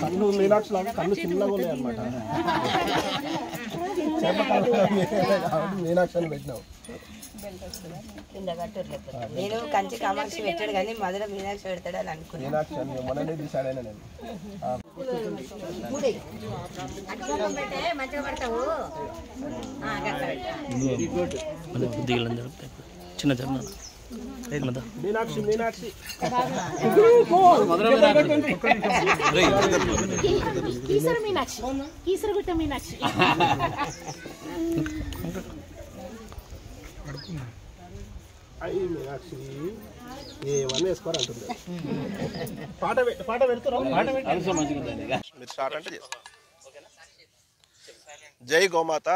కళ్ళు మీనాక్షి లాగా చిన్నగా ఉన్నాయి అనమాట మీనాక్షి పెట్టినావు నేను కంచి కామాక్షి పెట్టాడు కానీ మధుర మీనాక్షి పెడతాడు అని అనుకున్నాను చిన్న చిన్న మీనాక్షి మీనాక్షి. కీసర మీనాక్షి కీసరగుట్ట మీనాక్షి. అయ్యి మీనాక్షి ఏమన్నా వేసుకోరు అంటుంది. పాట మీరు అంటే చేస్తాం. జై గోమాత.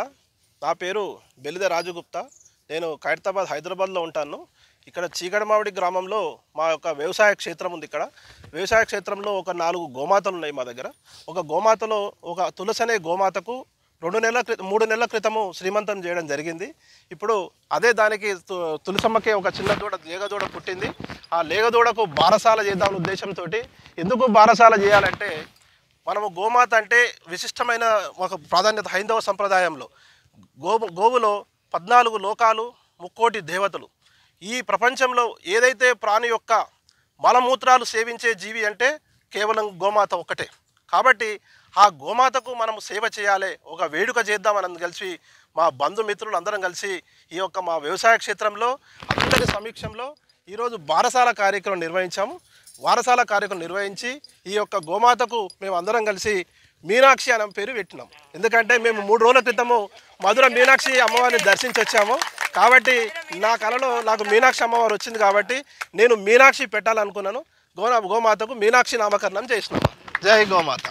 నా పేరు బెలిద రాజగుప్తా. నేను ఖైరతాబాద్ హైదరాబాద్లో ఉంటాను. ఇక్కడ చీకడమావిడి గ్రామంలో మా యొక్క వ్యవసాయ క్షేత్రం ఉంది ఇక్కడ. వ్యవసాయ క్షేత్రంలో ఒక నాలుగు గోమాతలు ఉన్నాయి మా దగ్గర. ఒక గోమాతలో ఒక తులసి అనే గోమాతకు రెండు నెలల క్రితం మూడు నెలల క్రితము శ్రీమంతం చేయడం జరిగింది. ఇప్పుడు అదే దానికి తు- తులసమ్మకి ఒక చిన్న దూడ లేగదూడ పుట్టింది. ఆ లేగదూడకు బారసాల చేద్దాం ఉద్దేశంతో ఎందుకు బారసాల చేయాలంటే మనము గోమాత అంటే విశిష్టమైన ఒక ప్రాధాన్యత హైందవ సంప్రదాయంలో. గోవు గోవులో పద్నాలుగు లోకాలు ముక్కోటి దేవతలు. ఈ ప్రపంచంలో ఏదైతే ప్రాణి యొక్క మలమూత్రాలు సేవించే జీవి అంటే కేవలం గోమాత ఒక్కటే. కాబట్టి ఆ గోమాతకు మనం సేవ చేయాలి ఒక వేడుక చేద్దామని కలిసి మా బంధుమిత్రులు అందరం కలిసి ఈ యొక్క మా వ్యవసాయ క్షేత్రంలో అందరి సమీక్షంలో ఈరోజు బారసాల కార్యక్రమం నిర్వహించాము. వారసాల కార్యక్రమం నిర్వహించి ఈ యొక్క గోమాతకు మేము అందరం కలిసి మీనాక్షి అనే పేరు పెట్టినాం. ఎందుకంటే మేము మూడు రోజుల క్రితము మధుర మీనాక్షి అమ్మవారిని దర్శించి వచ్చాము కాబట్టి నా కళలో నాకు మీనాక్షి అమ్మవారు వచ్చింది కాబట్టి నేను మీనాక్షి పెట్టాలనుకున్నాను. గో గోమాతకు మీనాక్షి నామకరణం చేసినాము జై గోమాత.